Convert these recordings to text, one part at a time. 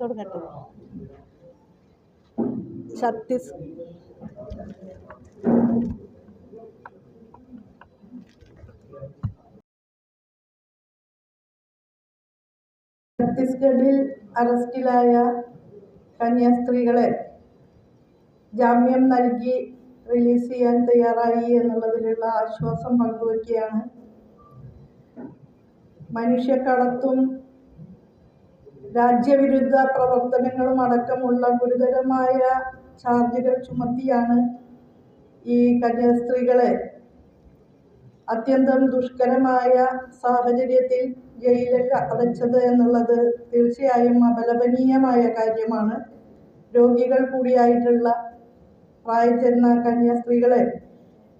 തുടങ്ങട്ടെ. ഛത്തീസ്. ഛത്തീസ്ഗഡിൽ അറസ്റ്റിലായ കന്യാസ്ത്രീകളെ ജാമ്യം നൽകി റിലീസ് ചെയ്യാൻ തയ്യാറായി എന്നുള്ളതിലുള്ള ആശ്വാസം പങ്കുവയ്ക്കുകയാണ് മനുഷ്യക്കടത്തും രാജ്യവിരുദ്ധ പ്രവർത്തനങ്ങളും അടക്കമുള്ള ഗുരുതരമായ ചാർജുകൾ ചുമത്തിയാണ് ഈ കന്യാസ്ത്രീകളെ. അത്യന്തം ദുഷ്കരമായ സാഹചര്യത്തിൽ ജയിലിൽ അടച്ചത് എന്നുള്ളത് തീർച്ചയായും അപലപനീയമായ കാര്യമാണ്. രോഗികൾ കൂടിയായിട്ടുള്ള പ്രായച്ചെന്ന കന്യാസ്ത്രീകളെ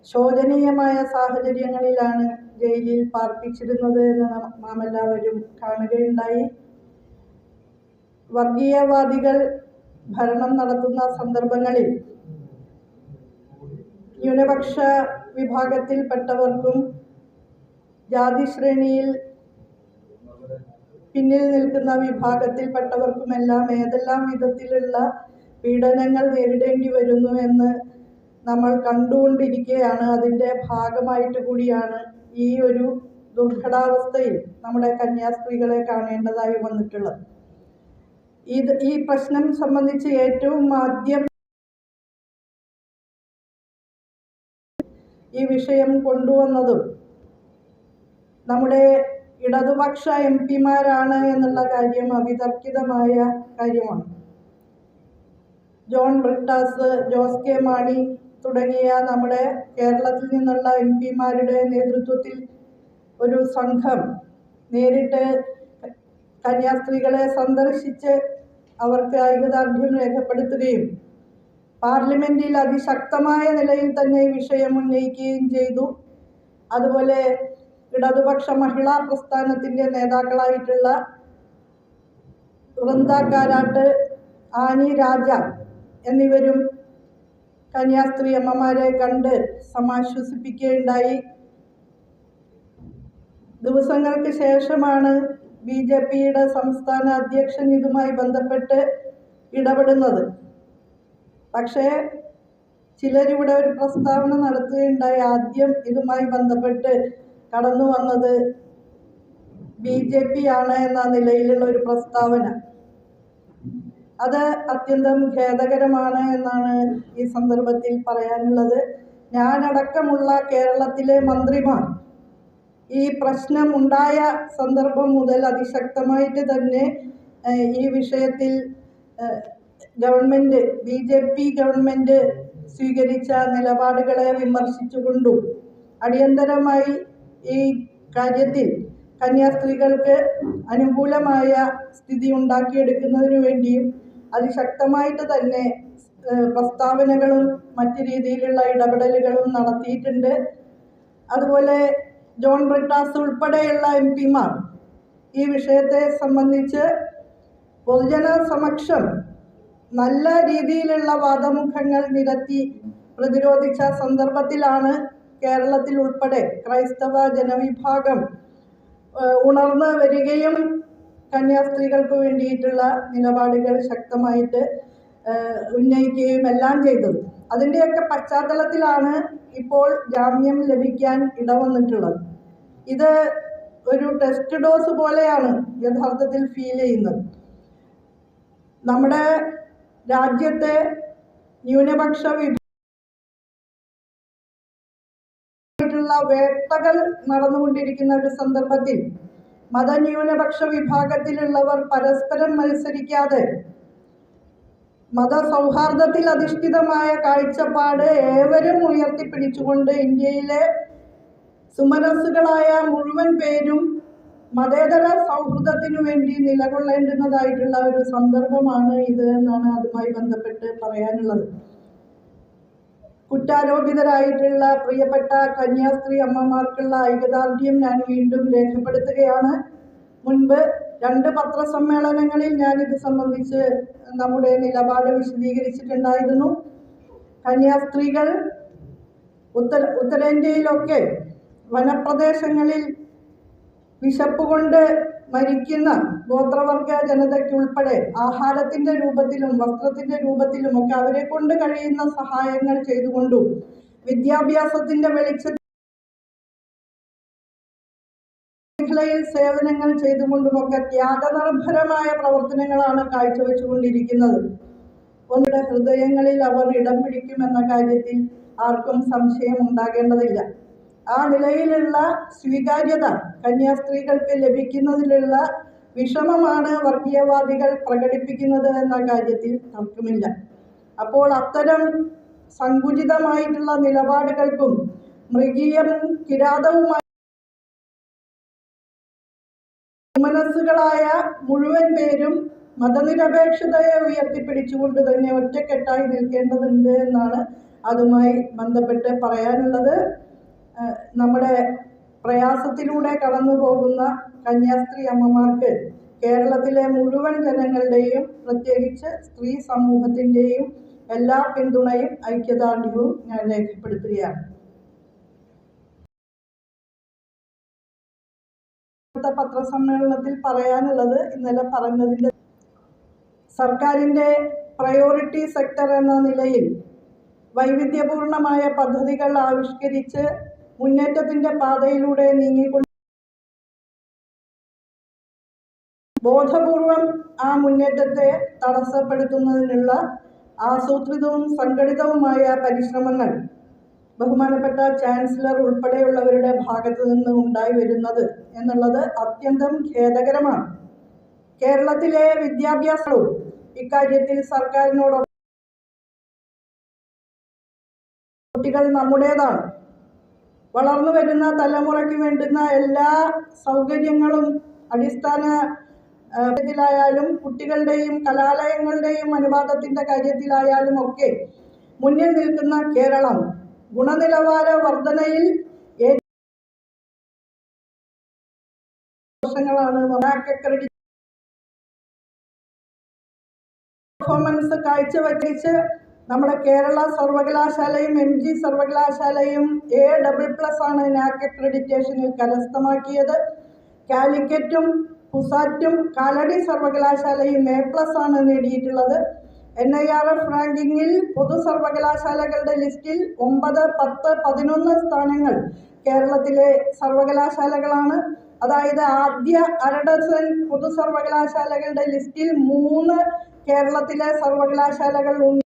ശോചനീയമായ സാഹചര്യങ്ങളിലാണ് ജയിലിൽ പാർപ്പിച്ചിരുന്നത് എന്ന് നാം എല്ലാവരും കാണുകയുണ്ടായി. വർഗീയവാദികൾ ഭരണം നടത്തുന്ന സന്ദർഭങ്ങളിൽ ന്യൂനപക്ഷ വിഭാഗത്തിൽപ്പെട്ടവർക്കും ജാതി ശ്രേണിയിൽ പിന്നിൽ നിൽക്കുന്ന വിഭാഗത്തിൽപ്പെട്ടവർക്കുമെല്ലാം ഏതെല്ലാം വിധത്തിലുള്ള പീഡനങ്ങൾ നേരിടേണ്ടി വരുന്നു എന്ന് നമ്മൾ കണ്ടുകൊണ്ടിരിക്കുകയാണ് അതിന്റെ ഭാഗമായിട്ട് കൂടിയാണ് ഈ ഒരു ദുർഘടാവസ്ഥയിൽ നമ്മുടെ കന്യാസ്ത്രീകളെ കാണേണ്ടതായി വന്നിട്ടുള്ളത്. ഇത് ഈ പ്രശ്നം സംബന്ധിച്ച് ഏറ്റവും ആദ്യം ഈ വിഷയം കൊണ്ടുവന്നതും നമ്മുടെ ഇടതുപക്ഷ എം പിമാരാണ് എന്നുള്ള കാര്യം അവിതർക്കിതമായ കാര്യമാണ്. ജോൺ ബ്രിട്ടാസ് ജോസ് കെ മാണി തുടങ്ങിയ നമ്മുടെ കേരളത്തിൽ നിന്നുള്ള എം പിമാരുടെ നേതൃത്വത്തിൽ ഒരു സംഘം നേരിട്ട് കന്യാസ്ത്രീകളെ സന്ദർശിച്ച് അവർക്ക് ഐകദാർഢ്യം രേഖപ്പെടുത്തുകയും പാർലമെന്റിൽ അതിശക്തമായ നിലയിൽ തന്നെ വിഷയം ഉന്നയിക്കുകയും ചെയ്തു. അതുപോലെ ഇടതുപക്ഷ മഹിളാ പ്രസ്ഥാനത്തിന്റെ നേതാക്കളായിട്ടുള്ള വൃന്ദ കാരാട്ട് ആനി രാജ എന്നിവരും കന്യാസ്ത്രീ അമ്മമാരെ കണ്ട് സമാശ്വസിപ്പിക്കുകയുണ്ടായി. ദിവസങ്ങൾക്ക് ശേഷമാണ് ബി ജെ പിയുടെ സംസ്ഥാന അധ്യക്ഷൻ ഇതുമായി ബന്ധപ്പെട്ട് ഇടപെടുന്നത്. പക്ഷേ ചിലരിവിടെ ഒരു പ്രസ്താവന നടത്തുകയുണ്ടായി. ആദ്യം ഇതുമായി ബന്ധപ്പെട്ട് കടന്നു വന്നത് ബി ജെ പി ആണ് എന്ന നിലയിലുള്ള ഒരു പ്രസ്താവന. അത് അത്യന്തം ഖേദകരമാണ് എന്നാണ് ഈ സന്ദർഭത്തിൽ പറയാനുള്ളത്. ഞാനടക്കമുള്ള കേരളത്തിലെ മന്ത്രിമാർ ഈ പ്രശ്നം ഉണ്ടായ സന്ദർഭം മുതൽ അതിശക്തമായിട്ട് തന്നെ ഈ വിഷയത്തിൽ government B J P government സ്വീകരിച്ച നിലപാടുകളെ വിമർശിച്ചുകൊണ്ടും അടിയന്തരമായി ഈ കാര്യത്തിൽ കന്യാസ്ത്രീകൾക്ക് അനുകൂലമായ സ്ഥിതി ഉണ്ടാക്കിയെടുക്കുന്നതിനു വേണ്ടിയും അതിശക്തമായിട്ട് തന്നെ പ്രസ്താവനകളും മറ്റു രീതിയിലുള്ള ഇടപെടലുകളും നടത്തിയിട്ടുണ്ട്. അതുപോലെ ജോൺ ബ്രിട്ടാസ് ഉൾപ്പെടെയുള്ള എം പിമാർ ഈ വിഷയത്തെ സംബന്ധിച്ച് പൊതുജന സമക്ഷം നല്ല രീതിയിലുള്ള വാദമുഖങ്ങൾ നിരത്തി പ്രതിരോധിച്ച സന്ദർഭത്തിലാണ് കേരളത്തിൽ ഉൾപ്പെടെ ക്രൈസ്തവ ജനവിഭാഗം ഉണർന്നു വരികയും കന്യാസ്ത്രീകൾക്ക് വേണ്ടിയിട്ടുള്ള നിലപാടുകൾ ശക്തമായിട്ട് ഉന്നയിക്കുകയും എല്ലാം ചെയ്തത്. അതിന്റെയൊക്കെ പശ്ചാത്തലത്തിലാണ് ഇപ്പോൾ ജാമ്യം ലഭിക്കാൻ ഇടവന്നിട്ടുള്ളത്. ഇത് ഒരു ടെസ്റ്റ് ഡോസ് പോലെയാണ് യഥാർത്ഥത്തിൽ ഫീൽ ചെയ്യുന്നത്. നമ്മുടെ രാജ്യത്തെ ന്യൂനപക്ഷ വിഭാഗമായിട്ടുള്ള വേട്ടകൾ നടന്നുകൊണ്ടിരിക്കുന്ന ഒരു സന്ദർഭത്തിൽ മതന്യൂനപക്ഷ വിഭാഗത്തിലുള്ളവർ പരസ്പരം മത്സരിക്കാതെ മതസൗഹാർദ്ദത്തിൽ അധിഷ്ഠിതമായ കാഴ്ചപ്പാട് ഏവരും ഉയർത്തിപ്പിടിച്ചുകൊണ്ട് ഇന്ത്യയിലെ സുമനസ്സുകളായ മുഴുവൻ പേരും മതേതര സൗഹൃദത്തിനു വേണ്ടി നിലകൊള്ളേണ്ടുന്നതായിട്ടുള്ള ഒരു സന്ദർഭമാണ് ഇത് എന്നാണ് അതുമായി ബന്ധപ്പെട്ട് പറയാനുള്ളത്. കുറ്റാരോപിതരായിട്ടുള്ള പ്രിയപ്പെട്ട കന്യാസ്ത്രീ അമ്മമാർക്കുള്ള ഐകദാർഢ്യം ഞാൻ വീണ്ടും രേഖപ്പെടുത്തുകയാണ്. മുൻപ് രണ്ട് പത്രസമ്മേളനങ്ങളിൽ ഞാൻ ഇത് സംബന്ധിച്ച് നമ്മുടെ നിലപാട് വിശദീകരിച്ചിട്ടുണ്ടായിരുന്നു. കന്യാസ്ത്രീകൾ ഉത്തര ഉത്തരേന്ത്യയിലൊക്കെ വനപ്രദേശങ്ങളിൽ വിശപ്പ് കൊണ്ട് മരിക്കുന്ന ഗോത്രവർഗ ജനതയ്ക്കുൾപ്പെടെ ആഹാരത്തിന്റെ രൂപത്തിലും വസ്ത്രത്തിന്റെ രൂപത്തിലും ഒക്കെ അവരെ കൊണ്ട് കഴിയുന്ന സഹായങ്ങൾ ചെയ്തുകൊണ്ടും വിദ്യാഭ്യാസത്തിന്റെ വെളിച്ചത്തിൽ മേഖലയിൽ സേവനങ്ങൾ ചെയ്തുകൊണ്ടുമൊക്കെ ത്യാഗനിർഭരമായ പ്രവർത്തനങ്ങളാണ് കാഴ്ചവെച്ചുകൊണ്ടിരിക്കുന്നത്. ഒന്നിടെ ഹൃദയങ്ങളിൽ അവർ ഇടം പിടിക്കുമെന്ന കാര്യത്തിൽ ആർക്കും സംശയം ഉണ്ടാകേണ്ടതില്ല. ആ നിലയിലുള്ള സ്വീകാര്യത കന്യാസ്ത്രീകൾക്ക് ലഭിക്കുന്നതിലുള്ള വിഷമമാണ് വർഗീയവാദികൾ പ്രകടിപ്പിക്കുന്നത് എന്ന കാര്യത്തിൽ തർക്കമില്ല. അപ്പോൾ അത്തരം സങ്കുചിതമായിട്ടുള്ള നിലപാടുകൾക്കും മൃഗീയവും കിരാതവുമായ മനസ്സുകളായ മുഴുവൻ പേരും മതനിരപേക്ഷതയെ ഉയർത്തിപ്പിടിച്ചുകൊണ്ട് തന്നെ ഒറ്റക്കെട്ടായി നിൽക്കേണ്ടതുണ്ട് എന്നാണ് അതുമായി ബന്ധപ്പെട്ട് പറയാനുള്ളത്. നമ്മുടെ പ്രയാസത്തിലൂടെ കടന്നു പോകുന്ന കന്യാസ്ത്രീ അമ്മമാർക്ക് കേരളത്തിലെ മുഴുവൻ ജനങ്ങളുടെയും പ്രത്യേകിച്ച് സ്ത്രീ സമൂഹത്തിന്റെയും എല്ലാ പിന്തുണയും ഐക്യദാർഢ്യവും ഞാൻ രേഖപ്പെടുത്തുകയാണ്. ഇന്നത്തെ പത്രസമ്മേളനത്തിൽ പറയാനുള്ളത് ഇന്നലെ പറഞ്ഞതിന്റെ സർക്കാരിന്റെ പ്രയോറിറ്റി സെക്ടർ എന്ന നിലയിൽ വൈവിധ്യപൂർണമായ പദ്ധതികൾ ആവിഷ്കരിച്ച് മുന്നേറ്റത്തിന്റെ പാതയിലൂടെ നീങ്ങിക്കൊണ്ട് ബോധപൂർവം ആ മുന്നേറ്റത്തെ തടസ്സപ്പെടുത്തുന്നതിനുള്ള ആസൂത്രിതവും സംഘടിതവുമായ പരിശ്രമങ്ങൾ ബഹുമാനപ്പെട്ട ചാൻസലർ ഉൾപ്പെടെയുള്ളവരുടെ ഭാഗത്തു നിന്ന് ഉണ്ടായി വരുന്നത് എന്നുള്ളത് അത്യന്തം ഖേദകരമാണ്. കേരളത്തിലെ വിദ്യാഭ്യാസവും ഇക്കാര്യത്തിൽ സർക്കാരിനോടൊപ്പം കുട്ടികൾ നമ്മുടേതാണ്. വളർന്നു വരുന്ന തലമുറയ്ക്ക് വേണ്ടുന്ന എല്ലാ സൗകര്യങ്ങളും അടിസ്ഥാന ായാലും കുട്ടികളുടെയും കലാലയങ്ങളുടെയും അനുവാദത്തിന്റെ കാര്യത്തിലായാലും ഒക്കെ മുന്നിൽ നിൽക്കുന്ന കേരളം ഗുണനിലവാര വർധനയിൽ വർഷങ്ങളാണ് ക്രെഡിറ്റ് പെർഫോമൻസ് കാഴ്ചവെച്ച് നമ്മുടെ കേരള സർവകലാശാലയും എം ജി സർവകലാശാലയും എ ഡബിൾ പ്ലസ് ആണ് നാക് അക്രഡിറ്റേഷനിൽ കരസ്ഥമാക്കിയത്. കാലിക്കറ്റും പുസാറ്റും കാലടി സർവകലാശാലയും എ പ്ലസ് ആണ് നേടിയിട്ടുള്ളത്. എൻ ഐ ആർ എഫ് റാങ്കിങ്ങിൽ പൊതു സർവകലാശാലകളുടെ ലിസ്റ്റിൽ ഒമ്പത് പത്ത് പതിനൊന്ന് സ്ഥാനങ്ങൾ കേരളത്തിലെ സർവകലാശാലകളാണ്. അതായത് ആദ്യ അരഡസൻ പൊതു സർവകലാശാലകളുടെ ലിസ്റ്റിൽ മൂന്ന് കേരളത്തിലെ സർവകലാശാലകൾ ഉണ്ട്.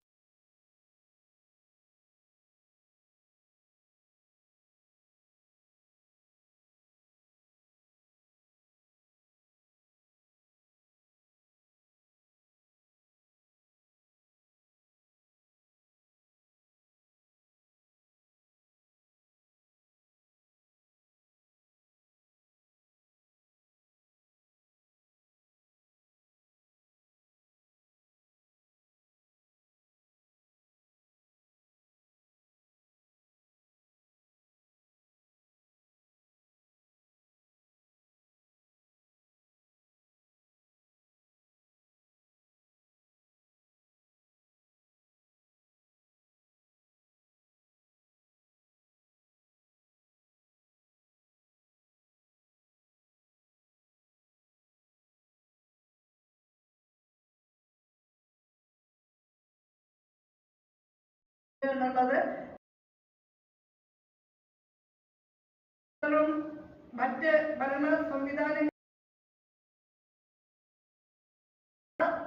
എന്നുള്ളത് ും മറ്റ് ഭരണ സംവിധാനങ്ങൾ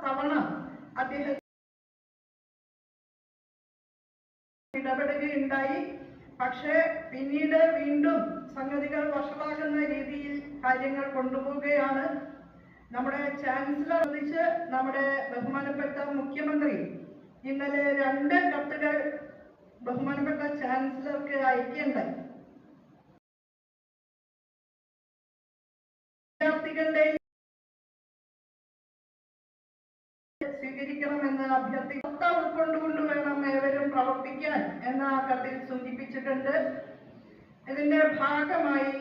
തവണ അദ്ദേഹം ഇടപെടുകയുണ്ടായി. പക്ഷേ പിന്നീട് വീണ്ടും സംഗതികൾ വഷളാകുന്ന രീതിയിൽ കാര്യങ്ങൾ കൊണ്ടുപോവുകയാണ്. നമ്മുടെ ചാൻസലർ ഒന്നിച്ച് നമ്മുടെ ബഹുമാനപ്പെട്ട മുഖ്യമന്ത്രി ഇന്നലെ രണ്ട് കത്തുകൾ ബഹുമാനപ്പെട്ട ചാൻസലർക്ക് അയക്കേണ്ടായി വിദ്യാർത്ഥികളുടെ സ്വീകരിക്കണമെന്ന് അഭ്യർത്ഥി ഉൾക്കൊണ്ടുകൊണ്ട് വേണം ഏവരും പ്രവർത്തിക്കാൻ എന്ന കത്തിൽ സൂചിപ്പിച്ചിട്ടുണ്ട്. ഇതിന്റെ ഭാഗമായി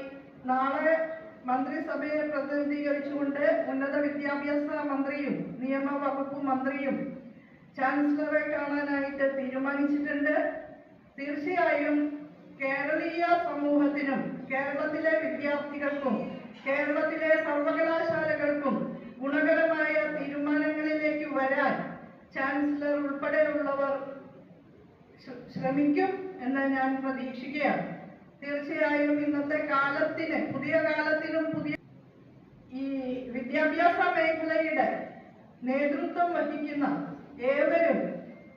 നാളെ മന്ത്രിസഭയെ പ്രതിനിധീകരിച്ചുകൊണ്ട് ഉന്നത വിദ്യാഭ്യാസ മന്ത്രിയും നിയമവകുപ്പ് മന്ത്രിയും ചാൻസലറെ കാണാനായിട്ട് തീരുമാനിച്ചിട്ടുണ്ട്. തീർച്ചയായും കേരളീയ സമൂഹത്തിനും കേരളത്തിലെ വിദ്യാർത്ഥികൾക്കും കേരളത്തിലെ സർവകലാശാലകൾക്കും ഗുണകരമായ തീരുമാനങ്ങളിലേക്ക് വരാൻ ചാൻസലർ ഉൾപ്പെടെയുള്ളവർ ശ്രമിക്കും എന്ന് ഞാൻ പ്രതീക്ഷിക്കുകയാണ്. തീർച്ചയായും ഇന്നത്തെ കാലത്തിന് പുതിയ കാലത്തിനും പുതിയ ഈ വിദ്യാഭ്യാസ മേഖലയുടെ നേതൃത്വം വഹിക്കുന്ന ഏവരും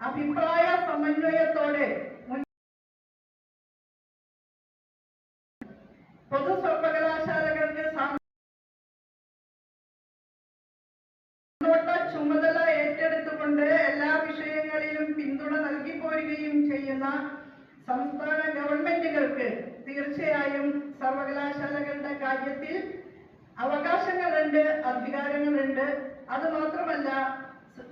അഭിപ്രായ സമന്വയത്തോടെ ചുമതല ഏറ്റെടുത്തുകൊണ്ട് എല്ലാ വിഷയങ്ങളിലും പിന്തുണ നൽകി പോരുകയും ചെയ്യുന്ന സംസ്ഥാന ഗവൺമെന്റുകൾക്ക് തീർച്ചയായും സർവകലാശാലകളുടെ കാര്യത്തിൽ അവകാശങ്ങളുണ്ട് അധികാരങ്ങളുണ്ട്. അത് മാത്രമല്ല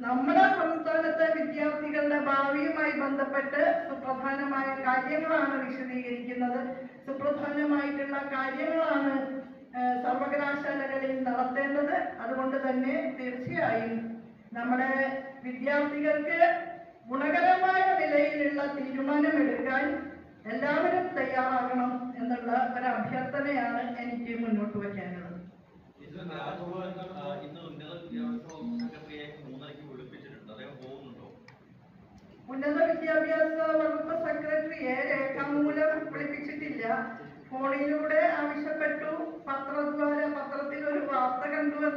നമ്മുടെ സംസ്ഥാനത്തെ വിദ്യാർത്ഥികളുടെ ഭാവിയുമായി ബന്ധപ്പെട്ട് സുപ്രധാനമായ കാര്യങ്ങളാണ് വിശദീകരിക്കുന്നത്. സുപ്രധാനമായിട്ടുള്ള കാര്യങ്ങളാണ് സർവകലാശാലകളിൽ നടത്തേണ്ടത്. അതുകൊണ്ട് തന്നെ തീർച്ചയായും നമ്മുടെ വിദ്യാർത്ഥികൾക്ക് ഗുണകരമായ നിലയിലുള്ള തീരുമാനമെടുക്കാൻ എല്ലാവരും തയ്യാറാകണം എന്നുള്ള ഒരു അഭ്യർത്ഥനയാണ്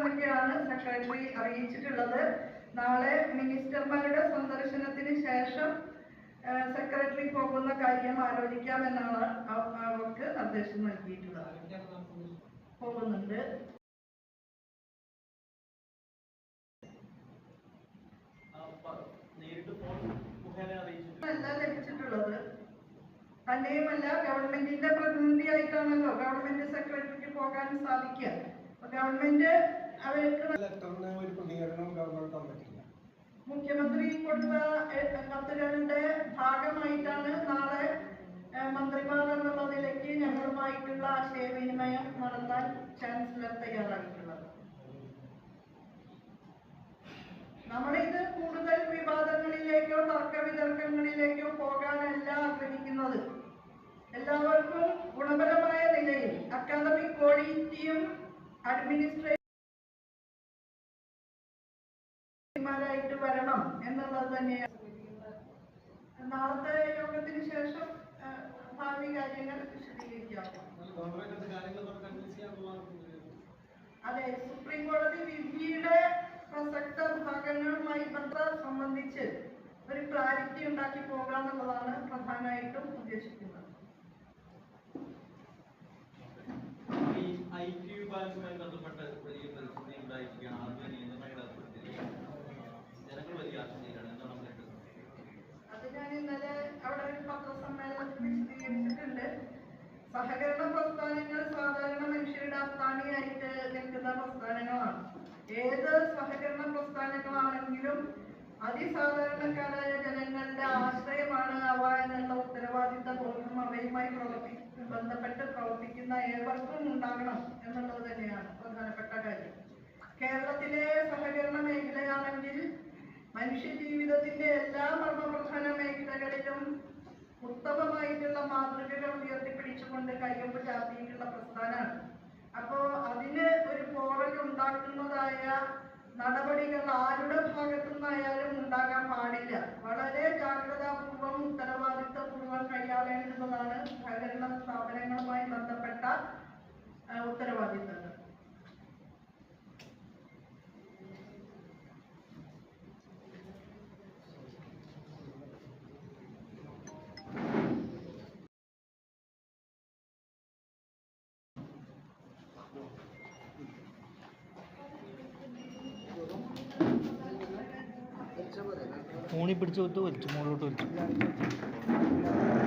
എന്നൊക്കെയാണ് സെക്രട്ടറി അറിയിച്ചിട്ടുള്ളത്. നാളെ മിനിസ്റ്റർമാരുടെ സന്ദർശനത്തിന് ശേഷം സെക്രട്ടറി പോകുന്ന കാര്യം ആലോചിക്കാമെന്നാണ് അവ- അവർക്ക് നിർദ്ദേശം നൽകിയിട്ടുള്ളത്. പോകുന്നുണ്ട്. അല്ല ലഭിച്ചിട്ടുള്ളത്. തന്നെയുമല്ല ഗവൺമെന്റിന്റെ പ്രതിനിധിയായിട്ടാണല്ലോ ഗവൺമെന്റ് സെക്രട്ടറിക്ക് പോകാൻ സാധിക്കുക. ഗവൺമെന്റ് അവർക്ക് ലെറ്ററിന് ഒരു പ്രതികരണം ഗവർണർ തന്നിട്ടില്ല മുഖ്യമന്ത്രി കൊടുത്ത കത്തുകളുടെ ഭാഗമായിട്ടാണ് നാളെ മന്ത്രിമാർ എന്നുള്ള നിലയ്ക്ക് ഞങ്ങളുമായിട്ടുള്ള ആശയവിനിമയം നടത്താൻ ചാൻസലർ തയ്യാറായിട്ടുള്ളത്. ഇത് കൂടുതൽ വിവാദങ്ങളിലേക്കോ തർക്ക വിതർക്കങ്ങളിലേക്കോ പോകാനല്ല ആഗ്രഹിക്കുന്നത്. എല്ലാവർക്കും ഗുണപരമായ നിലയിൽ അക്കാദമിക് ക്വാളിറ്റിയും അഡ്മിനിസ്ട്രേഷൻ മാരായിട്ട് വരണം എന്നുള്ളത് തന്നെയാണ്. നാളത്തെ യോഗത്തിന് ശേഷം ഭാവി കാര്യങ്ങൾ വിശദീകരിക്കാം അതെ സുപ്രീം കോടതി വിധിയുടെ പ്രസക്ത ഭാഗങ്ങളുമായി ബന്ധം സംബന്ധിച്ച് ഒരു ക്ലാരിറ്റി ഉണ്ടാക്കി പോകാന്നുള്ളതാണ് പ്രധാനമായിട്ടും ഉദ്ദേശിക്കുന്നത്. ഐ ടി വിഭാഗവുമായി ബന്ധപ്പെട്ട് വലിയ പ്രതിസന്ധി ഉണ്ടായിരിക്കുകയാണ് ആദ്യ നിയന്ത്രണങ്ങൾ ഏർപ്പെടുത്തിയിരിക്കുകയാണ് ജനങ്ങൾ വലിയ ആശങ്കയിലാണ് എന്താണ് നമ്മൾ അത് ഞാൻ ഇന്നലെ അവിടെ ഒരു പത്രസമ്മേളനത്തിൽ വിശദീകരിച്ചിട്ടുണ്ട് സഹകരണ പ്രസ്ഥാനങ്ങൾ സാധാരണ മനുഷ്യരുടെ അത്താണിയായിട്ട് നിൽക്കുന്ന പ്രസ്ഥാനങ്ങളാണ് ഏത് സഹകരണ പ്രസ്ഥാനങ്ങളാണെങ്കിലും അതിസാധാരണക്കാരായ ജനങ്ങളുടെ ആശ്രയമാണ് അവ എന്നുള്ള ഉത്തരവാദിത്ത ബോധം അവയുമായി പ്രവർത്തി ബന്ധപ്പെട്ട് പ്രവർത്തിക്കുന്ന ഏവർക്കും ഉണ്ടാകണം എന്നുള്ളത് തന്നെയാണ് പ്രധാനപ്പെട്ട കാര്യം. കേരളത്തിലെ സഹകരണ മേഖലയാണെങ്കിൽ മനുഷ്യജീവിതത്തിന്റെ എല്ലാ മർമ്മപ്രധാന മേഖലകളിലും ഉത്തമമായിട്ടുള്ള മാതൃകകൾ ഉയർത്തിപ്പിടിച്ചുകൊണ്ട് കയ്യൊമ്പ് ചാർത്തിയിട്ടുള്ള പ്രസ്ഥാനമാണ്. അപ്പോ അതിന് ഒരു പോറൽ ഉണ്ടാക്കുന്നതായ നടപടികൾ ആരുടെ ഭാഗത്തു നിന്നായാലും ഉണ്ടാകാൻ പാടില്ല. വളരെ ജാഗ്രതാപൂർവം ഉത്തരവാദിത്വപൂർവം കൈയാളേണ്ടുന്നതാണ് സഹകരണ സ്ഥാപനങ്ങളുമായി ബന്ധപ്പെട്ട ആ, ഉത്തരവാദിത്തങ്ങൾ ഫോണിൽ പിടിച്ച് വിട്ട് വലിച്ചു മുകളിലോട്ട് വലിച്ചു.